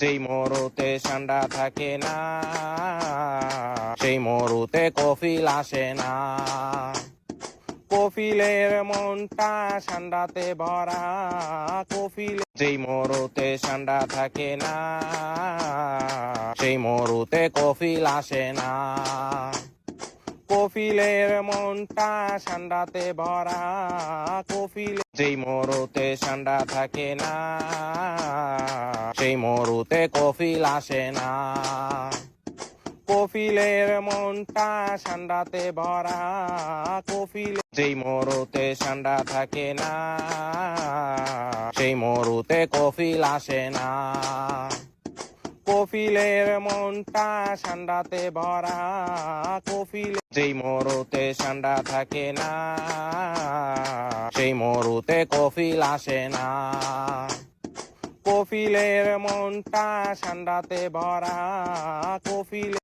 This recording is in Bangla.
যেই মরুতে ঠান্ডা থাকে না, সেই মরুতে কফিল আসে না। কফিলের মনটা ঠান্ডাতে ভরা, কফিল যেই মরুতে ঠান্ডা থাকে না, সেই মরুতে কফিল আসে না। কফিলের মনটা ঠান্ডাতে ভরা, কফিল যেই মরুতে ঠান্ডা থাকে না সেই মরুতে কফিল আসে না। কফিলের মনটা ঠান্ডাতে ভরা। কফিল যেই মরুতে ঠান্ডা থাকে না, সেই মরুতে কফিল আসে না। কফিলের মনটা ঠান্ডাতে ভরা। কফিল যেই মরুতে ঠান্ডা থাকে না, সেই মরুতে কফিল আসে না। কফিলের মনটা সান্ডাতে ভরা কফিল